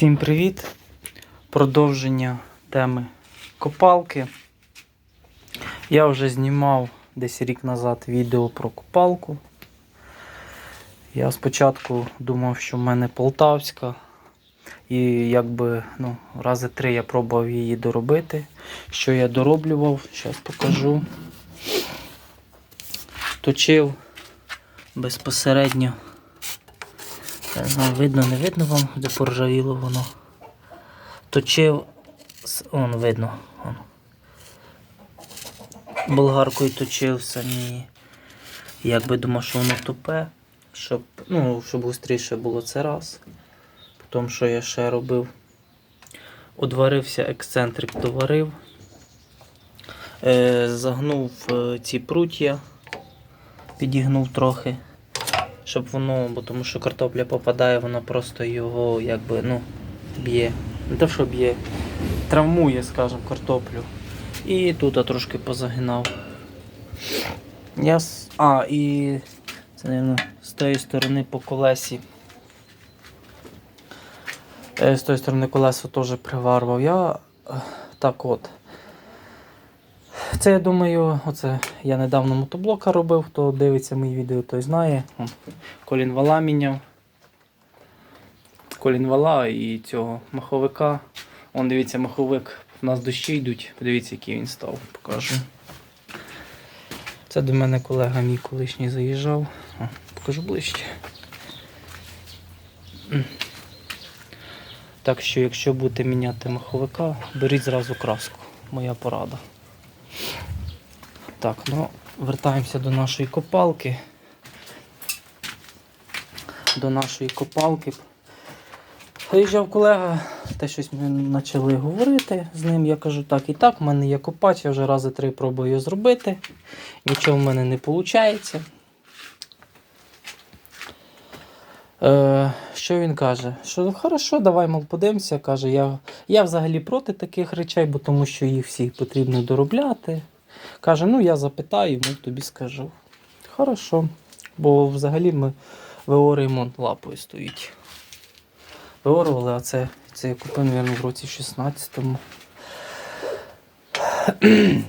Всім привіт! Продовження теми копалки. Я вже знімав десь рік назад відео про копалку. Я спочатку думав, що в мене полтавська. І якби ну, рази три я пробував її доробити. Що я дороблював, зараз покажу. Точив безпосередньо. Знаю, видно, не видно вам, де поржавіло воно. Точив, он видно. Он. Болгаркою точив самі. Якби думав, що воно тупе, щоб, ну, щоб швидше було це раз. Потім, що я ще робив. Одварився, ексцентрик доварив. Е, загнув е, ці прутья, підігнув трохи щоб воно, бо тому що картопля попадає, вона просто його якби, ну, б'є. Не те, що б'є, травмує, скажімо, картоплю. І тут я трошки позагинав. Я... А, і це, мабуть, з тієї сторони по колесі. Е, З тієї сторони колесо теж приварвав. Я е, так от. Це я думаю, оце я недавно мотоблока робив, хто дивиться мої відео, той знає. О, Колінвала міняв. Колінвала і цього маховика. Он дивіться, маховик. У нас дощі йдуть. Подивіться, який він став, покажу. Це до мене колега мій колишній заїжджав. О, покажу ближче. Так що, якщо будете міняти маховика, беріть зразу краску. Моя порада. Так, ну, вертаємося до нашої копалки. До нашої копалки. Приїжджав колега, те щось ми почали говорити з ним. Я кажу, так і так, в мене є копач, я вже рази три пробую зробити. Нічого в мене не виходить. Е, що він каже? Що «Ну, хорошо, давай мол, подивимося. Каже, я, я взагалі проти таких речей, бо тому що їх всіх потрібно доробляти. Каже, ну я запитаю, ну тобі скажу. Хорошо. Бо взагалі ми ВО лапою стоїть. Виорували, а це, це я купив, мабуть, в році 16-му.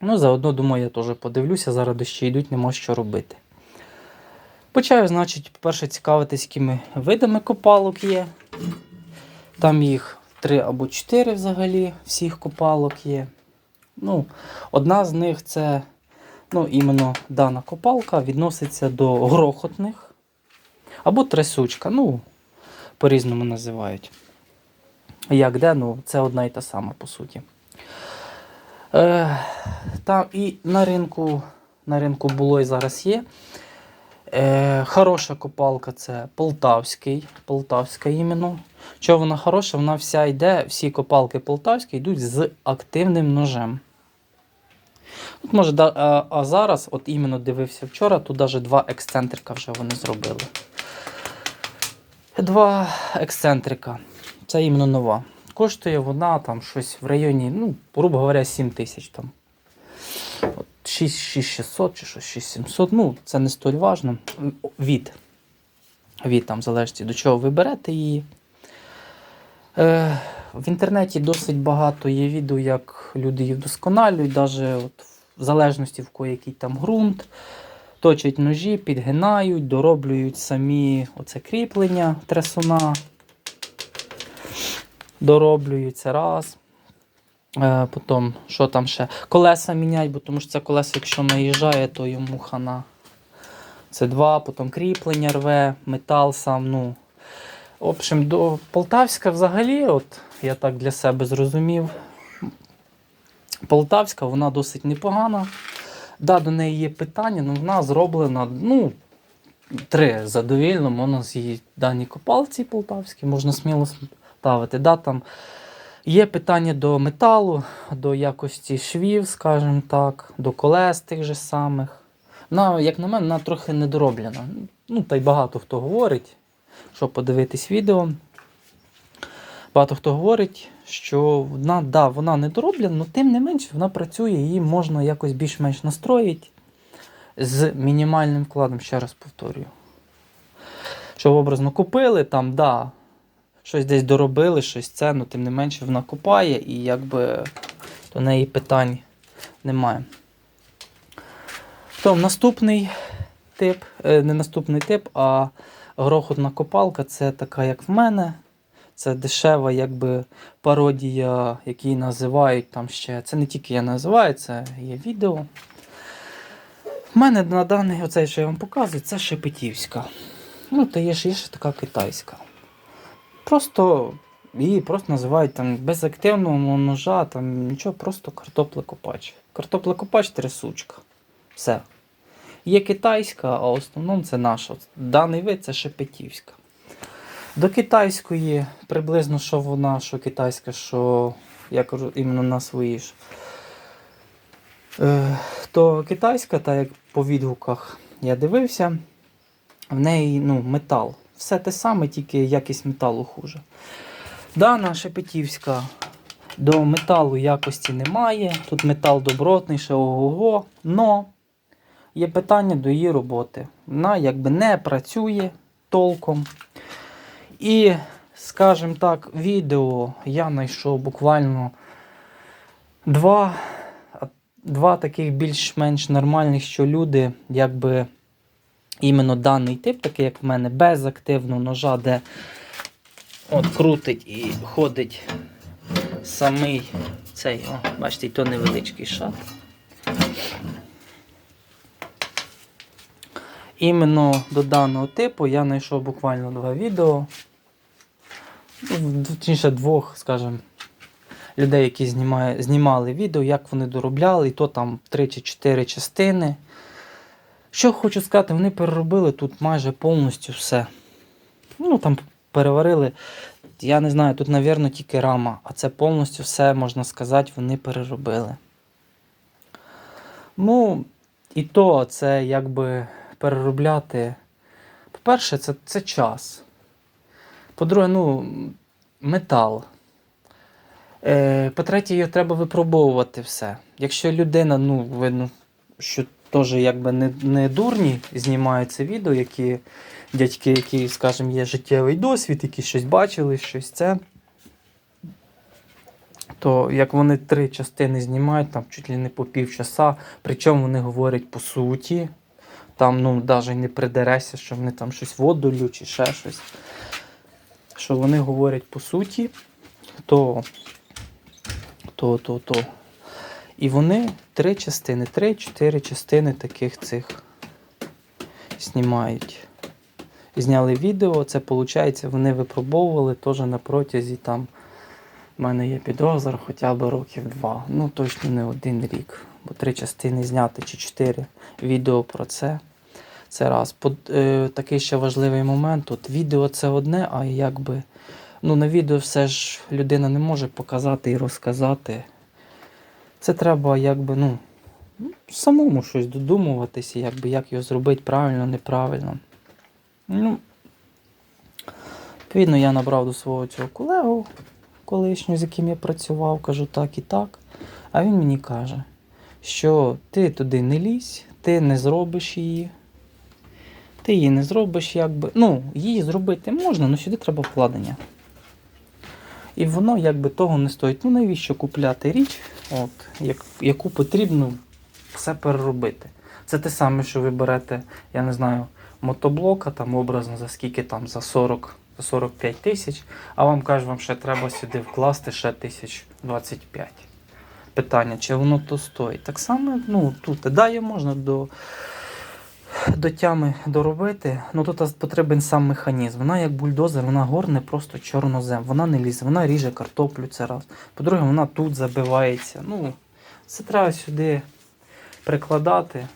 ну, заодно, думаю, я теж подивлюся, зараз дощі йдуть, нема що робити. Почаю, значить, по-перше, цікавитись, якими видами копалок є. Там їх три або чотири взагалі, всіх копалок є. Ну, одна з них це, ну, іменно дана копалка відноситься до грохотних або трясучка. Ну, по-різному називають. Як де, ну, це одна і та сама, по суті. Е, там і на ринку, на ринку було і зараз є. Е, хороша копалка це полтавський, полтавська іменно. Чого вона хороша? Вона вся йде, всі копалки полтавські йдуть з активним ножем. От може, а, а зараз, от іменно дивився вчора, тут навіть два ексцентрика вже вони зробили. Два ексцентрика. Це іменно нова. Коштує вона там щось в районі, ну, грубо говоря, 7 тисяч там. 6600 чи щось 6700. Ну, це не столь важно. Від. Від там залежить до чого ви берете її. Е, в інтернеті досить багато є відео, як люди їх вдосконалюють, навіть от в залежності в кого який там ґрунт. Точать ножі, підгинають, дороблюють самі оце кріплення трясуна. Дороблюють це раз. Е, потім, що там ще? Колеса міняють, бо тому що це колеса, якщо наїжджає, то йому хана. Це два, потім кріплення рве, метал сам. ну. В общем, до Полтавська взагалі, от я так для себе зрозумів. Полтавська, вона досить непогана. Да, до неї є питання, але вона зроблена, ну, три задовільно, можна з її дані копалці полтавські, можна сміло ставити. Да, там є питання до металу, до якості швів, скажімо так, до колес тих же самих. Вона, як на мене, вона трохи недороблена. Ну, та й багато хто говорить, що подивитись відео. Багато хто говорить, що вона, да, вона недороблена, але тим не менш вона працює, її можна якось більш-менш настроїти з мінімальним вкладом, ще раз повторюю. Що образно купили, там, да, щось десь доробили, щось це, ну тим не менше вона копає і якби до неї питань немає. То наступний тип, е, не наступний тип, а грохотна копалка це така, як в мене. Це дешева, якби пародія, які називають там ще. Це не тільки я називаю, це є відео. У мене на даний, оцей, що я вам показую, це шепетівська. Ну, то є ж є ще така китайська. Просто її просто називають там без активного ножа, там нічого, просто картоплекопач. Картоплекопач трясучка. Все. Є китайська, а в основному це наша. Даний вид це шепетівська. До китайської приблизно що вона, що китайська, що я кажу іменно на свої ж. Е, то китайська, так як по відгуках я дивився, в неї ну, метал. Все те саме, тільки якість металу хуже. Дана шепетівська до металу якості немає. Тут метал добротний, ще ого-го. Но є питання до її роботи. Вона якби не працює толком. І, скажімо так, відео я знайшов буквально два, два таких більш-менш нормальних, що люди, якби іменно даний тип, такий як в мене, без активного ножа, де от крутить і ходить самий цей, о, бачите, то невеличкий шат. Іменно до даного типу я знайшов буквально два відео. Ну, Точніше, двох, скажімо, людей, які знімає, знімали відео, як вони доробляли, і то там 3 чи 4 частини. Що хочу сказати, вони переробили тут майже повністю все. Ну, там переварили. Я не знаю, тут, мабуть, тільки рама, а це повністю все, можна сказати, вони переробили. Ну, і то це якби переробляти. По-перше, це, це час. По-друге, ну, метал. Е, по-третє, його треба випробовувати все. Якщо людина, ну, видно, що теж якби не, не дурні знімають це відео, які дядьки, які, скажімо, є життєвий досвід, які щось бачили, щось це. То як вони три частини знімають, там чуть ли не по півчаса, причому вони говорять по суті. Там ну, навіть не придерешся, що вони там щось воду лють чи ще щось. Що вони говорять по суті, то, то, то, то. І вони три частини, три-чотири частини таких цих знімають. Зняли відео, це виходить, вони випробовували теж на протязі там. У мене є підозра хоча б років два. Ну точно не один рік. Бо три частини зняти чи чотири відео про це. Це раз. По, е, такий ще важливий момент. От відео це одне, а якби. Ну, на відео все ж людина не може показати і розказати. Це треба якби, ну, самому щось додумуватися, якби, як його зробити правильно, неправильно. Ну, відповідно, я набрав до свого цього колегу колишнього, з яким я працював, кажу так і так. А він мені каже, що ти туди не лізь, ти не зробиш її. Ти її не зробиш, якби. Ну, її зробити можна, але сюди треба вкладення. І воно якби того не стоїть. Ну навіщо купляти річ, от, як, яку потрібно все переробити. Це те саме, що ви берете, я не знаю, мотоблока, там образно за скільки там, за 40, за 45 тисяч, а вам кажуть, вам ще треба сюди вкласти ще тисяч 25. Питання, чи воно то стоїть. Так само, ну, тут дає можна до до тями доробити, ну тут потрібен сам механізм. Вона як бульдозер, вона горне просто чорнозем. Вона не лізе, вона ріже картоплю це раз. По-друге, вона тут забивається. Ну, це треба сюди прикладати.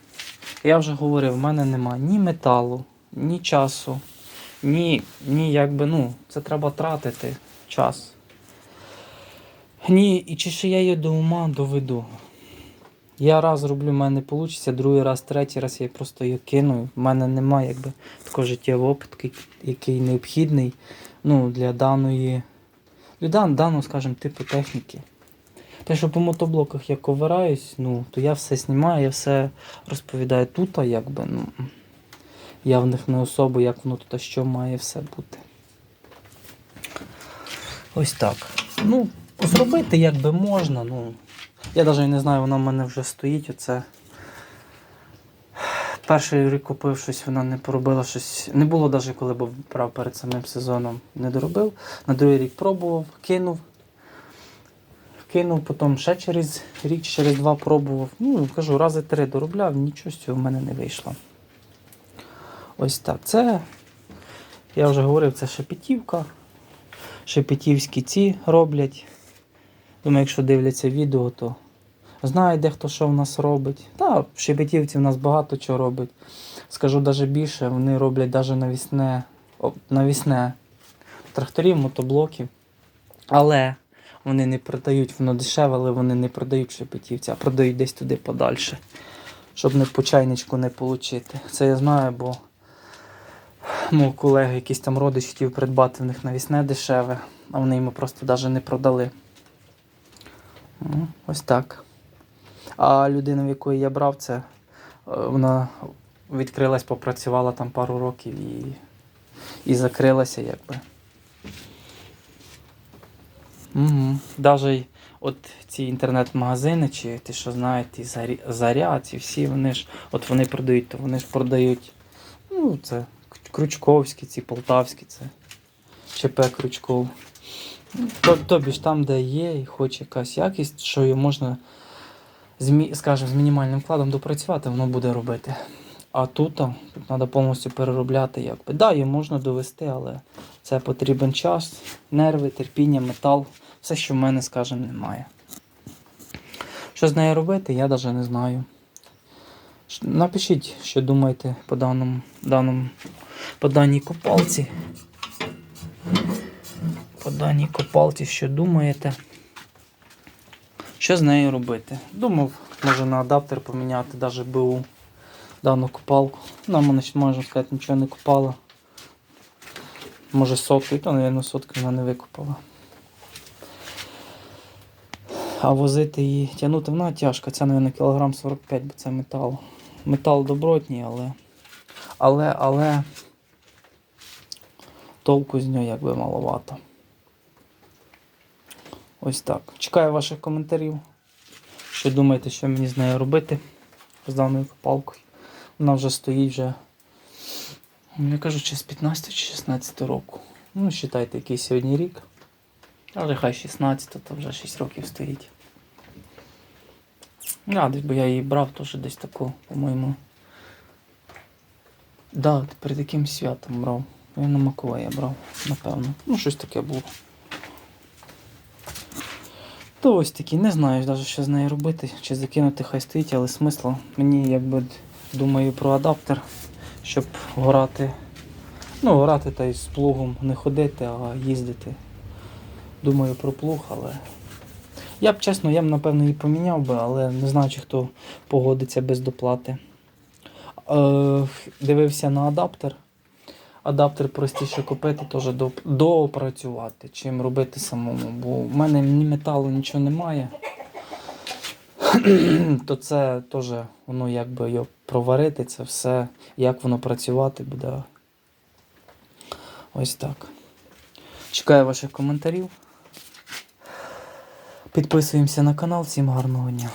Я вже говорив, в мене нема ні металу, ні часу, ні, ні якби, ну, це треба тратити час. Ні, і чи ще я її до ума доведу. Я раз роблю, в мене не вийде, другий раз, третій раз я просто її кину. В мене немає якби такого життєвого опиту, який необхідний ну, для даної, для даного, скажімо, типу техніки. Те, що по мотоблоках я ковираюсь, ну, то я все знімаю, я все розповідаю тут, а якби, ну, я в них не особо, як воно тут, а що має все бути. Ось так. Ну, зробити як би можна. Ну, я навіть не знаю, вона в мене вже стоїть. Оце. Перший рік купив щось, вона не поробила щось. Не було навіть коли б брав перед самим сезоном, не доробив. На другий рік пробував, кинув. Кинув, потім ще через рік, через два пробував. Ну, кажу, рази три доробляв, нічого з цього в мене не вийшло. Ось так. Це, я вже говорив, це шепетівка. Шепетівські ці роблять. Думаю, якщо дивляться відео, то знають, де хто що в нас робить. Та, шепетівці в нас багато чого робить. Скажу навіть більше, вони роблять навіть навісне, навісне тракторів, мотоблоків. Але вони не продають, воно дешеве, але вони не продають шепетівці, а продають десь туди подальше, щоб не по чайничку не отримати. Це я знаю, бо мого колеги якийсь там родич хотів придбати в них навісне дешеве, а вони йому просто навіть не продали. Ось так. А людина, в якої я брав, це е, вона відкрилась, попрацювала там пару років і, і закрилася якби. Угу. Навіть от ці інтернет-магазини, чи ти що знаєте, заря, ці всі вони ж, от вони продають, то вони ж продають. Ну, це Крючковські, ці полтавські, це ЧП Крючков. То, тобі ж там, де є, і хоч якась якість, що її можна, скажімо, з мінімальним вкладом допрацювати, воно буде робити. А тут, тут треба повністю переробляти. Якби. Да, її можна довести, але це потрібен час, нерви, терпіння, метал. Все, що в мене, скажімо, немає. Що з нею робити, я навіть не знаю. Напишіть, що думаєте по даному, даному по даній копалці. По даній копалці, що думаєте? Що з нею робити? Думав, може на адаптер поміняти, навіть БУ дану копалку. Вона мене, можна сказати, нічого не копала. Може сотки, то, мабуть, сотки вона не викопала. А возити її, тягнути вона тяжка. Це, мабуть, кілограм 45, бо це метал. Метал добротній, але. Але, але толку з нього якби маловато. Ось так. Чекаю ваших коментарів. Що думаєте, що мені з нею робити з даною копалкою? Вона вже стоїть вже, ну, я кажу, чи з 15 чи 16 року. Ну, вважайте, який сьогодні рік. Але хай 16, то вже 6 років стоїть. А, десь бо я її брав теж десь таку, по-моєму. Да, перед яким святом брав. Я на Макове брав, напевно. Ну, щось таке було. То ось такі, не знаю навіть, що з нею робити, чи закинути хай стоїть, але смисла. Мені якби думаю про адаптер, щоб грати. Ну, грати та й з плугом не ходити, а їздити. Думаю про плуг, але. Я б чесно, я б напевно її поміняв би, але не знаю, чи хто погодиться без доплати. Е, дивився на адаптер. Адаптер простіше купити, теж доопрацювати, чим робити самому. Бо в мене ні металу нічого немає. То це теж воно якби його проварити, це все, як воно працювати буде. Ось так. Чекаю ваших коментарів. Підписуємося на канал. Всім гарного дня.